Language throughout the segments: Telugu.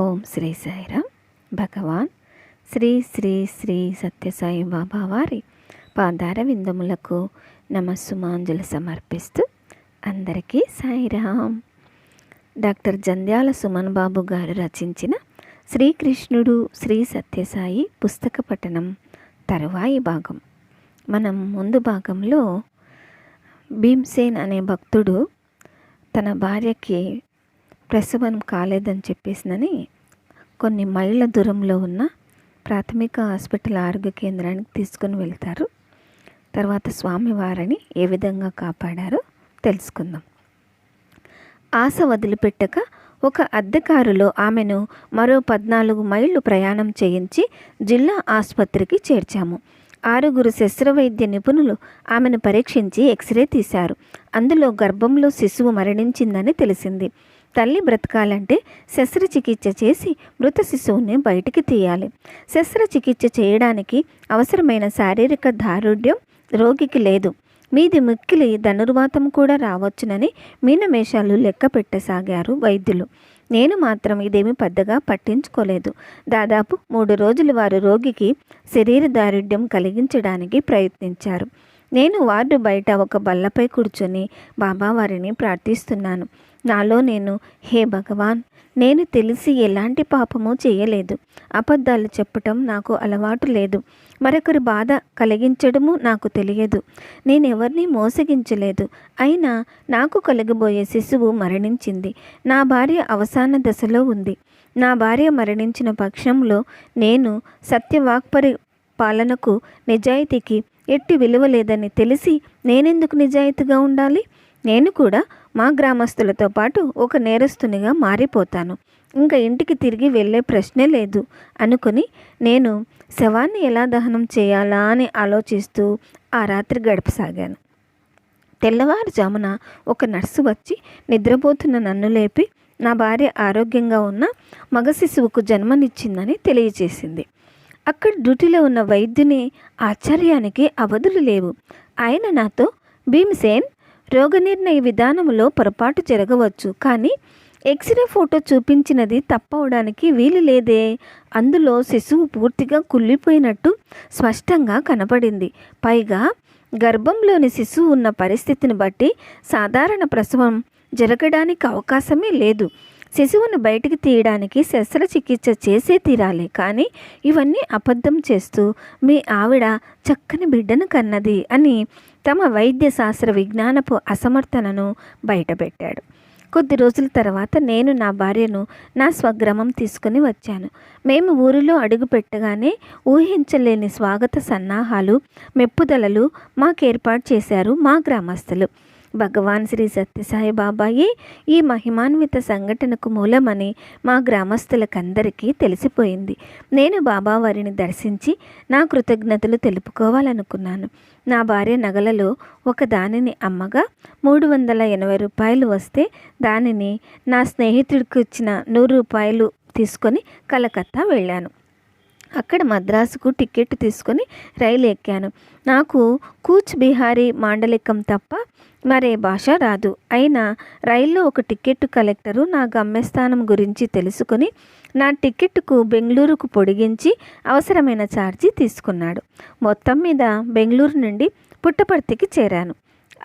ఓం శ్రీ సాయిరామ్ భగవాన్ శ్రీ శ్రీ శ్రీ సత్యసాయి బాబా వారి పాదార విందములకు నమస్సుమాంజులు సమర్పిస్తూ అందరికీ సాయిరామ్ డాక్టర్ జంధ్యాల సుమన్ బాబు గారు రచించిన శ్రీకృష్ణుడు శ్రీ సత్యసాయి పుస్తక పఠనం తరువాయి భాగం. మనం ముందు భాగంలో భీమ్సేన్ అనే భక్తుడు తన భార్యకి ప్రసవం కాలేదని చెప్పేసినని కొన్ని మైళ్ళ దూరంలో ఉన్న ప్రాథమిక హాస్పిటల్ ఆరోగ్య కేంద్రానికి తీసుకుని వెళ్తారు. తర్వాత స్వామివారిని ఏ విధంగా కాపాడారో తెలుసుకుందాం. ఆశ వదిలిపెట్టక ఒక అద్దెకారులో ఆమెను మరో పద్నాలుగు మైళ్ళు ప్రయాణం చేయించి జిల్లా ఆసుపత్రికి చేర్చాము. ఆరుగురు శస్త్రవైద్య నిపుణులు ఆమెను పరీక్షించి ఎక్స్రే తీశారు. అందులో గర్భంలో శిశువు మరణించిందని తెలిసింది. తల్లి బ్రతకాలంటే శస్త్రచికిత్స చేసి మృత శిశువుని బయటికి తీయాలి. శస్త్రచికిత్స చేయడానికి అవసరమైన శారీరక దారుఢ్యం రోగికి లేదు. మీది మిక్కిలి ధనుర్వాతం కూడా రావచ్చునని మీనమేషాలు లెక్క పెట్టసాగారు వైద్యులు. నేను మాత్రం ఇదేమి పెద్దగా పట్టించుకోలేదు. దాదాపు మూడు రోజులు వారు రోగికి శరీర దారుఢ్యం కలిగించడానికి ప్రయత్నించారు. నేను వార్డు బయట ఒక బల్లపై కూర్చొని బాబావారిని ప్రార్థిస్తున్నాను. నాలో నేను హే భగవాన్ నేను తెలిసి ఎలాంటి పాపము చేయలేదు. అబద్ధాలు చెప్పటం నాకు అలవాటు లేదు. మరొకరి బాధ కలిగించడము నాకు తెలియదు. నేను ఎవరిని మోసగించలేదు. అయినా నాకు కలగబోయే శిశువు మరణించింది. నా భార్య అవసాన దశలో ఉంది. నా భార్య మరణించిన పక్షంలో నేను సత్యవాక్పరి పాలనకు నిజాయితీకి ఎట్టి విలువ లేదని తెలిసి నేనెందుకు నిజాయితీగా ఉండాలి? నేను కూడా మా గ్రామస్తులతో పాటు ఒక నేరస్తునిగా మారిపోతాను. ఇంకా ఇంటికి తిరిగి వెళ్ళే ప్రశ్నే లేదు. అనుకుని నేను శవాన్ని ఎలా దహనం చేయాలా అని ఆలోచిస్తూ ఆ రాత్రి గడపసాగాను. తెల్లవారుజామున ఒక నర్సు వచ్చి నిద్రపోతున్న నన్ను లేపి నా భార్య ఆరోగ్యంగా ఉన్న మగ శిశువుకు జన్మనిచ్చిందని తెలియజేసింది అక్కడ డ్యూటీలో ఉన్న వైద్యుని ఆశ్చర్యానికి అవధులు లేవు. ఆయన నాతో భీమసేన్ రోగనిర్ణయ విధానంలో పొరపాటు జరగవచ్చు. కానీ ఎక్స్రే ఫోటో చూపించినది తప్పవడానికి వీలు లేదే. అందులో శిశువు పూర్తిగా కుళ్ళిపోయినట్టు స్పష్టంగా కనపడింది. పైగా గర్భంలోని శిశువు ఉన్న పరిస్థితిని బట్టి సాధారణ ప్రసవం జరగడానికి అవకాశమే లేదు. శిశువును బయటికి తీయడానికి శస్త్రచికిత్స చేసే తీరాలి. కానీ ఇవన్నీ అబద్ధం చేస్తూ మీ ఆవిడ చక్కని బిడ్డను కన్నది అని తమ వైద్య శాస్త్ర విజ్ఞానపు అసమర్థనను బయటపెట్టాడు. కొద్ది రోజుల తర్వాత నేను నా భార్యను నా స్వగ్రామం తీసుకుని వచ్చాను. మేము ఊరిలో అడుగు పెట్టగానే ఊహించలేని స్వాగత సన్నాహాలు మెప్పుదలలు మాకు ఏర్పాటు చేశారు మా గ్రామస్తులు. భగవాన్ శ్రీ సత్యసాయి బాబాయే ఈ మహిమాన్విత సంఘటనకు మూలమని మా గ్రామస్తులకందరికీ తెలిసిపోయింది. నేను బాబా వారిని దర్శించి నా కృతజ్ఞతలు తెలుపుకోవాలనుకున్నాను. నా భార్య నగలలో ఒక దానిని అమ్మగా మూడు వందల ఎనభై రూపాయలు వస్తే దానిని నా స్నేహితుడికి ఇచ్చిన నూరు రూపాయలు తీసుకొని కలకత్తా వెళ్ళాను. అక్కడ మద్రాసుకు టికెట్ తీసుకొని రైలు ఎక్కాను. నాకు కూచ్ బిహారీ మాండలికం తప్ప మరే భాష రాదు. అయినా రైల్లో ఒక టికెట్ కలెక్టరు నా గమ్యస్థానం గురించి తెలుసుకుని నా టికెట్కు బెంగళూరుకు పొడిగించి అవసరమైన ఛార్జీ తీసుకున్నాడు. మొత్తం మీద బెంగళూరు నుండి పుట్టపర్తికి చేరాను.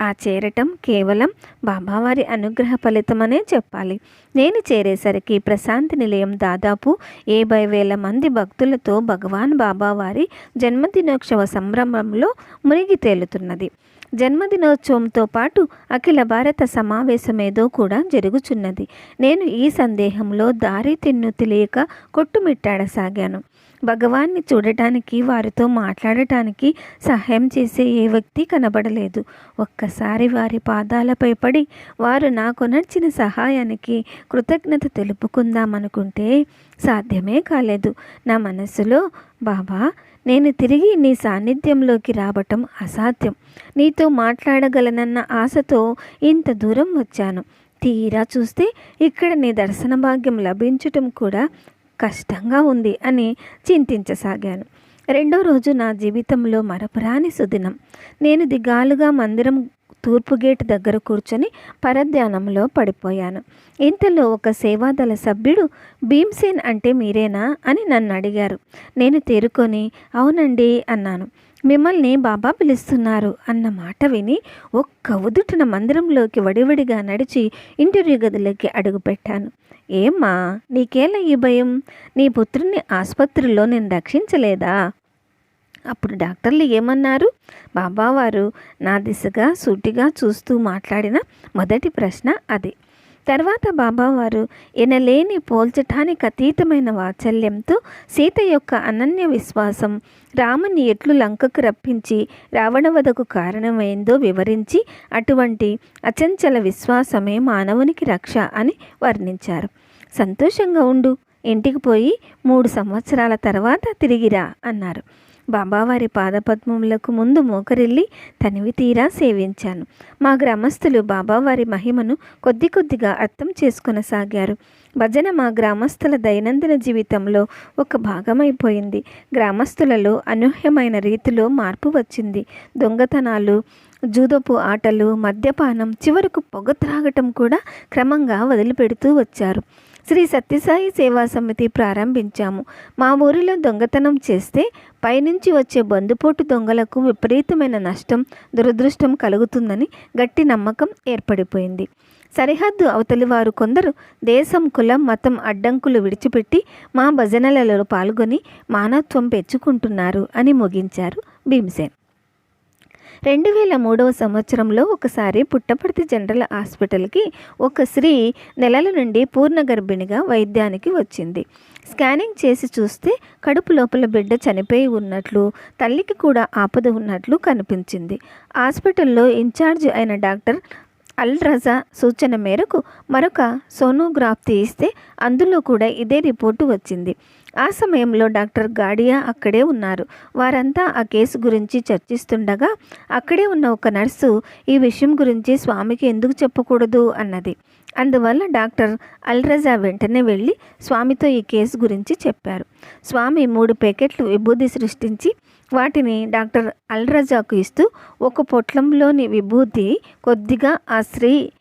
ఆ చేరటం కేవలం బాబావారి అనుగ్రహ ఫలితమనే చెప్పాలి. నేను చేరేసరికి ప్రశాంతి నిలయం దాదాపు యాభై వేల మంది భక్తులతో భగవాన్ బాబావారి జన్మదినోత్సవ సంభ్రమంలో మునిగి తేలుతున్నది. జన్మదినోత్సవంతో పాటు అఖిల భారత సమావేశమేదో కూడా జరుగుచున్నది. నేను ఈ సందేహంలో దారి తిన్ను తెలియక కొట్టుమిట్టాడసాగాను. భగవాన్ని చూడటానికి వారితో మాట్లాడటానికి సహాయం చేసే ఏ వ్యక్తి కనబడలేదు. ఒక్కసారి వారి పాదాలపై పడి వారు నాకు నచ్చిన సహాయానికి కృతజ్ఞత తెలుపుకుందామనుకుంటే సాధ్యమే కాలేదు. నా మనసులో బాబా నేను తిరిగి నీ సాన్నిధ్యంలోకి రావటం అసాధ్యం. నీతో మాట్లాడగలనన్న ఆశతో ఇంత దూరం వచ్చాను. తీరా చూస్తే ఇక్కడ నీ దర్శన భాగ్యం లభించటం కూడా కష్టంగా ఉంది అని చింతించసాగాను. రెండో రోజు నా జీవితంలో మరపురాని సుదినం. నేను దిగాలుగా మందిరం తూర్పు గేటు దగ్గర కూర్చొని పరధ్యానంలో పడిపోయాను. ఇంతలో ఒక సేవాదళ సభ్యుడు భీమ్సేన్ అంటే మీరేనా? అని నన్ను అడిగారు. నేను తేరుకొని అవునండి అన్నాను. మిమ్మల్ని బాబా పిలుస్తున్నారు అన్న మాట విని ఒక్క ఉదుటిన మందిరంలోకి వడివడిగా నడిచి ఇంటర్వ్యూ గదిలోకి అడుగుపెట్టాను. ఏమ్మా నీకేలా ఈ భయం? నీ పుత్రుని ఆసుపత్రిలో నేను రక్షించలేదా? అప్పుడు డాక్టర్లు ఏమన్నారు? బాబావారు నా దిశగా సూటిగా చూస్తూ మాట్లాడిన మొదటి ప్రశ్న అది. తర్వాత బాబావారు ఎనలేని పోల్చటానికి అతీతమైన వాత్సల్యంతో సీత యొక్క అనన్య విశ్వాసం రాముని ఎట్లు లంకకు రప్పించి రావణవధకు కారణమైందో వివరించి అటువంటి అచంచల విశ్వాసమే మానవునికి రక్ష అని వర్ణించారు. సంతోషంగా ఉండు ఇంటికి పోయి మూడు సంవత్సరాల తర్వాత తిరిగిరా అన్నారు. బాబావారి పాదపద్మములకు ముందు మోకరిల్లి తనివి తీరా సేవించాను. మా గ్రామస్తులు బాబావారి మహిమను కొద్ది కొద్దిగా అర్థం చేసుకొనసాగారు. భజన మా గ్రామస్తుల దైనందిన జీవితంలో ఒక భాగమైపోయింది. గ్రామస్తులలో అనూహ్యమైన రీతిలో మార్పు వచ్చింది. దొంగతనాలు జూదపు ఆటలు మద్యపానం చివరకు పొగ త్రాగటం కూడా క్రమంగా వదిలిపెడుతూ వచ్చారు. శ్రీ సత్యసాయి సేవా సమితి ప్రారంభించాము. మా ఊరిలో దొంగతనం చేస్తే పైనుంచి వచ్చే బందుపోటు దొంగలకు విపరీతమైన నష్టం దురదృష్టం కలుగుతుందని గట్టి నమ్మకం ఏర్పడిపోయింది. సరిహద్దు అవతలి వారు కొందరు దేశం కులం మతం అడ్డంకులు విడిచిపెట్టి మా భజనలలో పాల్గొని మానవత్వం పెంచుకుంటున్నారు అని ముగించారు భీమసేన్. రెండు వేల మూడవ సంవత్సరంలో ఒకసారి పుట్టపర్తి జనరల్ హాస్పిటల్కి ఒక స్త్రీ నెలల నుండి పూర్ణ గర్భిణిగా వైద్యానికి వచ్చింది. స్కానింగ్ చేసి చూస్తే కడుపు లోపల బిడ్డ చనిపోయి ఉన్నట్లు తల్లికి కూడా ఆపద ఉన్నట్లు కనిపించింది. హాస్పిటల్లో ఇన్ఛార్జ్ అయిన డాక్టర్ అల్ రజా సూచన మేరకు మరొక సోనోగ్రాఫ్ తీస్తే అందులో కూడా ఇదే రిపోర్టు వచ్చింది. ఆ సమయంలో డాక్టర్ గాడియా అక్కడే ఉన్నారు. వారంతా ఆ కేసు గురించి చర్చిస్తుండగా అక్కడే ఉన్న ఒక నర్సు ఈ విషయం గురించి స్వామికి ఎందుకు చెప్పకూడదు? అన్నది. అందువల్ల డాక్టర్ అల్రజా వెంటనే వెళ్ళి స్వామితో ఈ కేసు గురించి చెప్పారు. స్వామి మూడు ప్యాకెట్లు విభూది సృష్టించి వాటిని డాక్టర్ అల్రజాకు ఇస్తూ ఒక పొట్లంలోని విభూతి కొద్దిగా ఆ స్త్రీ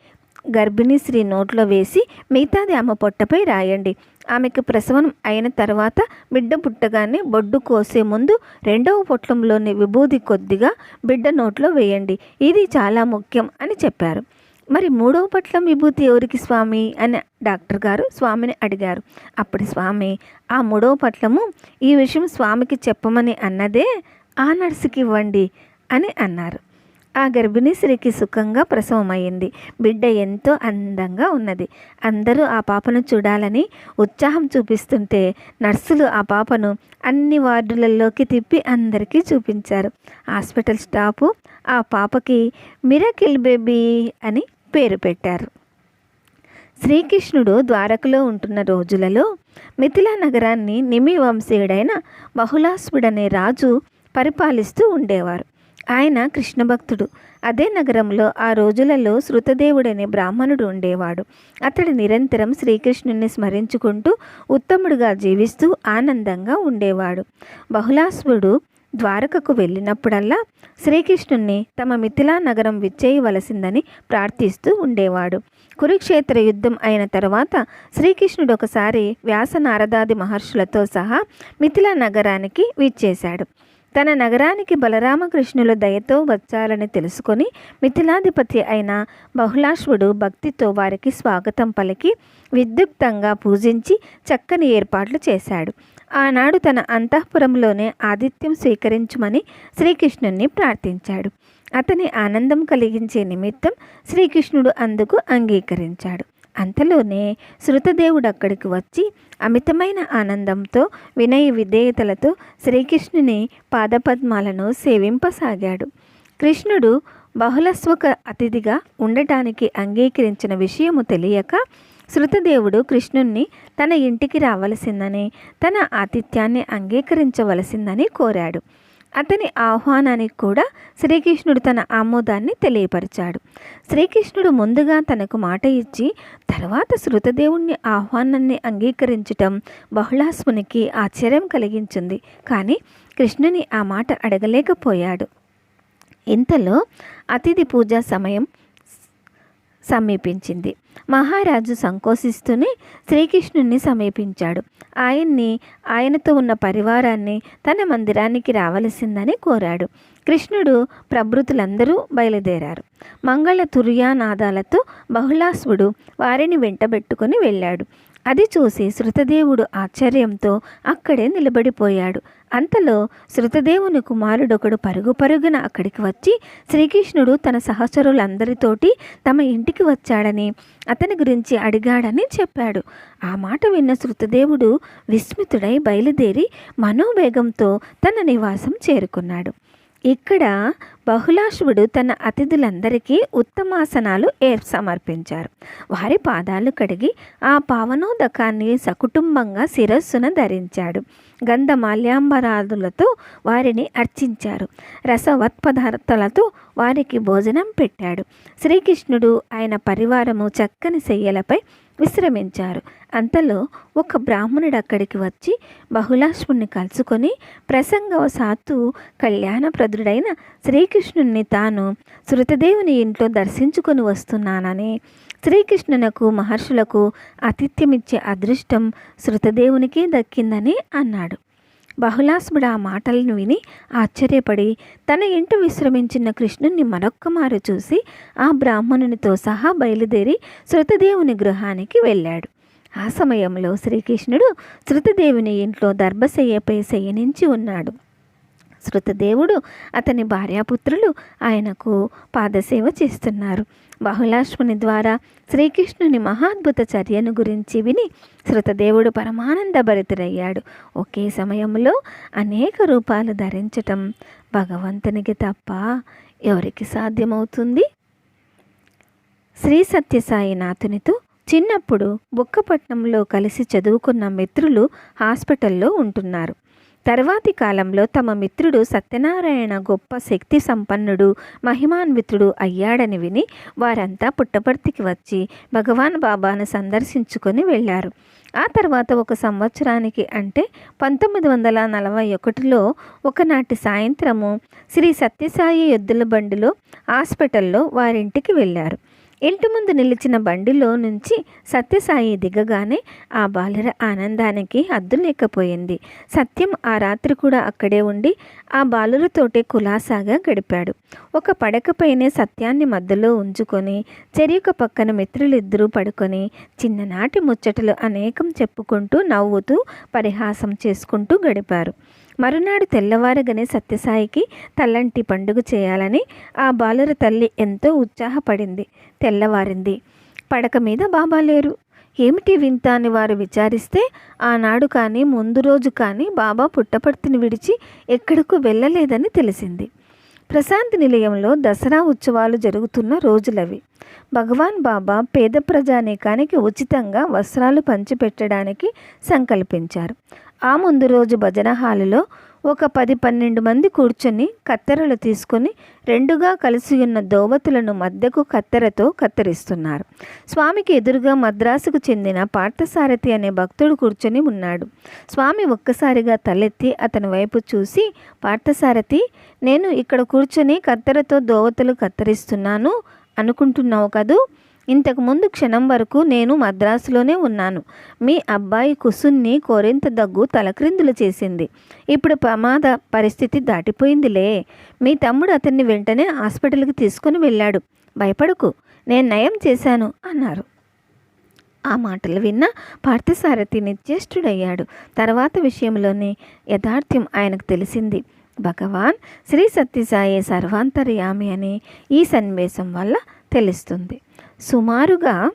గర్భిణీ స్త్రీ నోట్లో వేసి మిగతాది ఆమె పొట్టపై రాయండి. ఆమెకు ప్రసవం అయిన తర్వాత బిడ్డ పుట్టగానే బొడ్డు కోసే ముందు రెండవ పొట్లంలోని విభూది కొద్దిగా బిడ్డ నోట్లో వేయండి. ఇది చాలా ముఖ్యం అని చెప్పారు. మరి మూడవ పట్లం విభూతి ఎవరికి స్వామి అని డాక్టర్ గారు స్వామిని అడిగారు. అప్పుడు స్వామి ఆ మూడవ పట్లము ఈ విషయం స్వామికి చెప్పమని అన్నదే ఆ నర్సుకి ఇవ్వండి అని అన్నారు. ఆ గర్భిణీ స్త్రీకి సుఖంగా ప్రసవమైంది బిడ్డ ఎంతో అందంగా ఉన్నది. అందరూ ఆ పాపను చూడాలని ఉత్సాహం చూపిస్తుంటే నర్సులు ఆ పాపను అన్ని వార్డులలోకి తిప్పి అందరికీ చూపించారు. హాస్పిటల్ స్టాఫ్ ఆ పాపకి మిరకిల్ బేబీ అని పేరు పెట్టారు. శ్రీకృష్ణుడు ద్వారకలో ఉంటున్న రోజులలో మిథిలా నగరాన్ని నిమి వంశీయుడైన బహుళాస్వుడనే రాజు పరిపాలిస్తూ ఉండేవారు. ఆయన కృష్ణ భక్తుడు. అదే నగరంలో ఆ రోజులలో శృతదేవుడనే బ్రాహ్మణుడు ఉండేవాడు. అతడు నిరంతరం శ్రీకృష్ణుని స్మరించుకుంటూ ఉత్తముడుగా జీవిస్తూ ఆనందంగా ఉండేవాడు. బహుళాసుడు ద్వారకకు వెళ్ళినప్పుడల్లా శ్రీకృష్ణుణ్ణి తమ మిథిలా నగరం విచ్చేయవలసిందని ప్రార్థిస్తూ ఉండేవాడు. కురుక్షేత్ర యుద్ధం అయిన తరువాత శ్రీకృష్ణుడు ఒకసారి వ్యాస నారదాది మహర్షులతో సహా మిథిలా నగరానికి విచ్చేశాడు. తన నగరానికి బలరామకృష్ణుల దయతో వచ్చాలని తెలుసుకొని మిథిలాధిపతి అయిన బహుళాశ్వుడు భక్తితో వారికి స్వాగతం పలికి విద్యుక్తంగా పూజించి చక్కని ఏర్పాట్లు చేశాడు. ఆనాడు తన అంతఃపురంలోనే ఆతిథ్యం స్వీకరించమని శ్రీకృష్ణుణ్ణి ప్రార్థించాడు. అతని ఆనందం కలిగించే నిమిత్తం శ్రీకృష్ణుడు అందుకు అంగీకరించాడు. అంతలోనే శృతదేవుడు అక్కడికి వచ్చి అమితమైన ఆనందంతో వినయ విధేయతలతో శ్రీకృష్ణుని పాదపద్మాలను సేవింపసాగాడు. కృష్ణుడు బహుళస్వక అతిథిగా ఉండటానికి అంగీకరించిన విషయము తెలియక శృతదేవుడు కృష్ణుణ్ణి తన ఇంటికి రావలసిందని తన ఆతిథ్యాన్ని అంగీకరించవలసిందని కోరాడు. అతని ఆహ్వానానికి కూడా శ్రీకృష్ణుడు తన ఆమోదాన్ని తెలియపరిచాడు. శ్రీకృష్ణుడు ముందుగా తనకు మాట ఇచ్చి తర్వాత శృతదేవుణ్ణి ఆహ్వానాన్ని అంగీకరించటం బహుళాస్మునికి ఆశ్చర్యం కలిగించింది. కానీ కృష్ణుని ఆ మాట అడగలేకపోయాడు. ఇంతలో అతిథి పూజ సమయం సమీపించింది. మహారాజు సంకోచిస్తూనే శ్రీకృష్ణుణ్ణి సమీపించాడు. ఆయన్ని ఆయనతో ఉన్న పరివారాన్ని తన మందిరానికి రావలసిందని కోరాడు. కృష్ణుడు ప్రభృతులందరూ బయలుదేరారు. మంగళ తుర్యానాదాలతో బహుళాస్వుడు వారిని వెంటబెట్టుకుని వెళ్ళాడు. అది చూసి శృతదేవుడు ఆశ్చర్యంతో అక్కడే నిలబడిపోయాడు. అంతలో శృతదేవుని కుమారుడొకడు పరుగు పరుగున అక్కడికి వచ్చి శ్రీకృష్ణుడు తన సహచరులందరితోటి తమ ఇంటికి వచ్చాడని అతని గురించి అడిగాడని చెప్పాడు. ఆ మాట విన్న శృతదేవుడు విస్మితుడై బయలుదేరి మనోవేగంతో తన నివాసం చేరుకున్నాడు. ఇక్కడ బహుళాశ్వుడు తన అతిథులందరికీ ఉత్తమాసనాలు ఏర్ సమర్పించారు. వారి పాదాలు కడిగి ఆ పావనోదకాన్ని సకుటుంబంగా శిరస్సున ధరించాడు. గంధమాల్యాంబరాదులతో వారిని అర్చించారు. రసవత్ పదార్థాలతో వారికి భోజనం పెట్టాడు. శ్రీకృష్ణుడు ఆయన పరివారము చక్కని శయ్యలపై విశ్రమించారు. అంతలో ఒక బ్రాహ్మణుడు అక్కడికి వచ్చి బహుళాశ్వుణ్ణి కలుసుకొని ప్రసంగవశాత్తు కళ్యాణప్రదుడైన శ్రీకృష్ణుణ్ణి తాను శృతదేవుని ఇంట్లో దర్శించుకొని వస్తున్నానని శ్రీకృష్ణునకు మహర్షులకు ఆతిథ్యమిచ్చే అదృష్టం శృతదేవునికి దక్కిందని అన్నాడు. బహుళాసుడు ఆ మాటలను విని ఆశ్చర్యపడి తన ఇంట విశ్రమించిన కృష్ణుణ్ణి మరొక్కమారు చూసి ఆ బ్రాహ్మణునితో సహా బయలుదేరి శృతదేవుని గృహానికి వెళ్ళాడు. ఆ సమయంలో శ్రీకృష్ణుడు శృతదేవుని ఇంట్లో దర్భశయ్యపై శయనించి ఉన్నాడు. శృతదేవుడు అతని భార్యాపుత్రులు ఆయనకు పాదసేవ చేస్తున్నారు. బహుళాశ్ముని ద్వారా శ్రీకృష్ణుని మహాద్భుత చర్యను గురించి విని శృతదేవుడు పరమానంద భరితుడయ్యాడు. ఒకే సమయంలో అనేక రూపాలు ధరించటం భగవంతునికి తప్ప ఎవరికి సాధ్యమవుతుంది? శ్రీ సత్యసాయినాథునితో చిన్నప్పుడు బుక్కపట్నంలో కలిసి చదువుకున్న మిత్రులు హాస్పిటల్లో ఉంటున్నారు. తర్వాతి కాలంలో తమ మిత్రుడు సత్యనారాయణ గొప్ప శక్తి సంపన్నుడు మహిమాన్వితుడు అయ్యాడని విని వారంతా పుట్టపర్తికి వచ్చి భగవాన్ బాబాను సందర్శించుకొని వెళ్ళారు. ఆ తర్వాత ఒక సంవత్సరానికి అంటే పంతొమ్మిది వందల నలభై ఒకటిలో ఒకనాటి సాయంత్రము శ్రీ సత్యసాయి ఎద్దుల బండిలో హాస్పిటల్లో వారింటికి వెళ్ళారు. ఇంటి ముందు నిలిచిన బండిలో నుంచి సత్యసాయి దిగగానే ఆ బాలుర ఆనందానికి హద్దు లేకపోయింది. సత్యం ఆ రాత్రి కూడా అక్కడే ఉండి ఆ బాలురతోటే కులాసాగా గడిపాడు. ఒక పడకపైనే సత్యాన్ని మధ్యలో ఉంచుకొని చెరియొక పక్కన మిత్రులిద్దరూ పడుకొని చిన్ననాటి ముచ్చటలు అనేకం చెప్పుకుంటూ నవ్వుతూ పరిహాసం చేసుకుంటూ గడిపారు. మరునాడు తెల్లవారగానే సత్యసాయికి తల్లంటి పండుగ చేయాలని ఆ బాలుర తల్లి ఎంతో ఉత్సాహపడింది. తెల్లవారింది. పడక మీద బాబా లేరు. ఏమిటి వింత అని వారు విచారిస్తే ఆనాడు కానీ ముందు రోజు కానీ బాబా పుట్టపర్తిని విడిచి ఎక్కడకు వెళ్ళలేదని తెలిసింది. ప్రశాంతి నిలయంలో దసరా ఉత్సవాలు జరుగుతున్న రోజులవి. భగవాన్ బాబా పేద ప్రజానీకానికి ఉచితంగా వస్త్రాలు పంచిపెట్టడానికి సంకల్పించారు. ఆ ముందు రోజు భజన హాలులో ఒక పది పన్నెండు మంది కూర్చొని కత్తెరలు తీసుకొని రెండుగా కలిసి ఉన్న దోవతులను మధ్యకు కత్తెరతో కత్తిరిస్తున్నారు. స్వామికి ఎదురుగా మద్రాసుకు చెందిన పార్థసారథి అనే భక్తుడు కూర్చొని ఉన్నాడు. స్వామి ఒక్కసారిగా తలెత్తి అతని వైపు చూసి పార్థసారథి నేను ఇక్కడ కూర్చొని కత్తెరతో దోవతులు కత్తిరిస్తున్నాను అనుకుంటున్నావు కదూ? ఇంతకుముందు క్షణం వరకు నేను మద్రాసులోనే ఉన్నాను. మీ అబ్బాయి కుసున్ని కోరింత దగ్గు తలక్రిందులు చేసింది. ఇప్పుడు ప్రమాద పరిస్థితి దాటిపోయిందిలే. మీ తమ్ముడు అతన్ని వెంటనే హాస్పిటల్కి తీసుకుని వెళ్ళాడు. భయపడకు నేను నయం చేశాను అన్నారు. ఆ మాటలు విన్న పార్థసారథి నిశ్చేష్టుడయ్యాడు. తర్వాత విషయంలోనే యథార్థ్యం ఆయనకు తెలిసింది. భగవాన్ శ్రీ సత్యసాయి సర్వాంతర్యామి అని ఈ సన్నివేశం వల్ల తెలుస్తుంది. సుమారుగా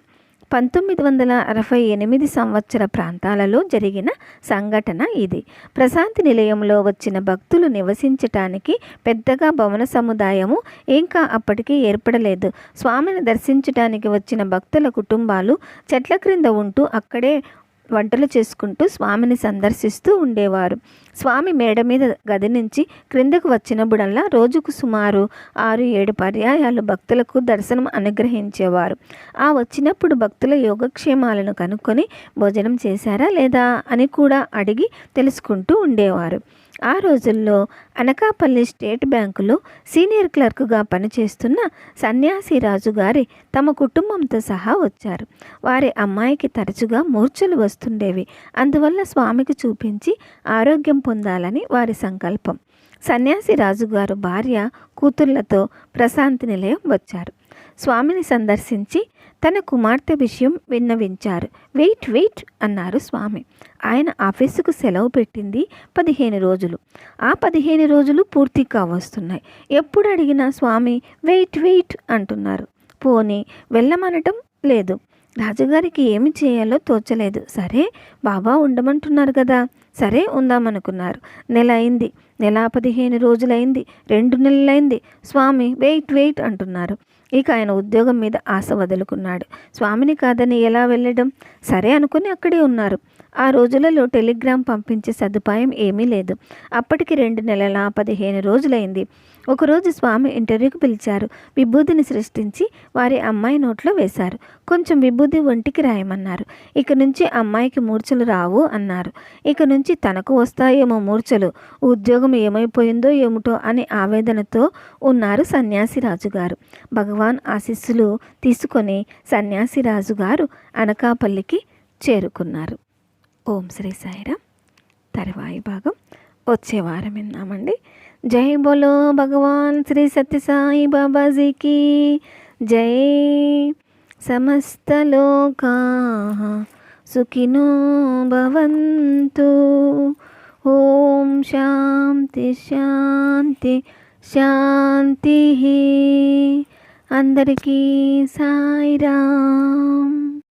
పంతొమ్మిది వందల అరవై ఎనిమిది సంవత్సర ప్రాంతాలలో జరిగిన సంఘటన ఇది. ప్రశాంతి నిలయంలో వచ్చిన భక్తులు నివసించటానికి పెద్దగా భవన సముదాయము ఇంకా అప్పటికీ ఏర్పడలేదు. స్వామిని దర్శించటానికి వచ్చిన భక్తుల కుటుంబాలు చెట్ల క్రింద ఉంటూ అక్కడే వంటలు చేసుకుంటూ స్వామిని సందర్శిస్తూ ఉండేవారు. స్వామి మేడ మీద గది నుంచి క్రిందకు వచ్చినప్పుడల్లా రోజుకు సుమారు ఆరు ఏడు పర్యాయాలు భక్తులకు దర్శనం అనుగ్రహించేవారు. ఆ వచ్చినప్పుడు భక్తుల యోగక్షేమాలను కనుక్కొని భోజనం చేశారా లేదా అని కూడా అడిగి తెలుసుకుంటూ ఉండేవారు. ఆ రోజుల్లో అనకాపల్లి స్టేట్ బ్యాంకులో సీనియర్ క్లర్క్గా పనిచేస్తున్న సన్యాసి రాజు గారి తమ కుటుంబంతో సహా వచ్చారు. వారి అమ్మాయికి తరచుగా మూర్ఛలు వస్తుండేవి. అందువల్ల స్వామికి చూపించి ఆరోగ్యం పొందాలని వారి సంకల్పం. సన్యాసి రాజుగారు భార్య కూతుళ్ళతో ప్రశాంతి నిలయం వచ్చారు. స్వామిని సందర్శించి తన కుమార్తె విషయం విన్నవించారు. వెయిట్ వెయిట్ అన్నారు స్వామి. ఆయన ఆఫీసుకు సెలవు పెట్టింది పదిహేను రోజులు. ఆ పదిహేను రోజులు పూర్తి కావస్తున్నాయి ఎప్పుడు అడిగినా స్వామి వెయిట్ వెయిట్ అంటున్నారు. పోనీ వెళ్ళమనటం లేదు. రాజుగారికి ఏమి చేయాలో తోచలేదు. సరే బాబా ఉండమంటున్నారు కదా. సరే ఉందామనుకున్నారు. నెల అయింది. నెల పదిహేను రోజులైంది. రెండు నెలలైంది. స్వామి వెయిట్ వెయిట్ అంటున్నారు. ఇక ఆయన ఉద్యోగం మీద ఆశ వదులుకున్నాడు. స్వామిని కాదని ఎలా వెళ్ళడం? సరే అనుకుని అక్కడే ఉన్నారు. ఆ రోజులలో టెలిగ్రామ్ పంపించే సదుపాయం ఏమీ లేదు. అప్పటికి రెండు నెలల పదిహేను రోజులైంది. ఒకరోజు స్వామి ఇంటర్వ్యూకి పిలిచారు. విభూతిని సృష్టించి వారి అమ్మాయి నోట్లో వేశారు. కొంచెం విభూతి ఒంటికి రాయమన్నారు. ఇక నుంచి అమ్మాయికి మూర్ఛలు రావు అన్నారు. ఇక నుంచి తనకు వస్తాయేమో మూర్ఛలు. ఉద్యోగం ఏమైపోయిందో ఏమిటో అని ఆవేదనతో ఉన్నారు సన్యాసి రాజుగారు. భగవాన్ ఆశీస్సులు తీసుకొని సన్యాసి రాజుగారు అనకాపల్లికి చేరుకున్నారు. ఓం శ్రీ సాయిరామ్. తర్వాయి భాగం వచ్చే వారం విన్నామండి జై బోలో భగవాన్ శ్రీ సత్యసాయి బాబాజీకి. జై సమస్తలోకా సుఖినో భవంతు. ఓం శాంతి శాంతి శాంతి. అందరికీ సాయిరామ్.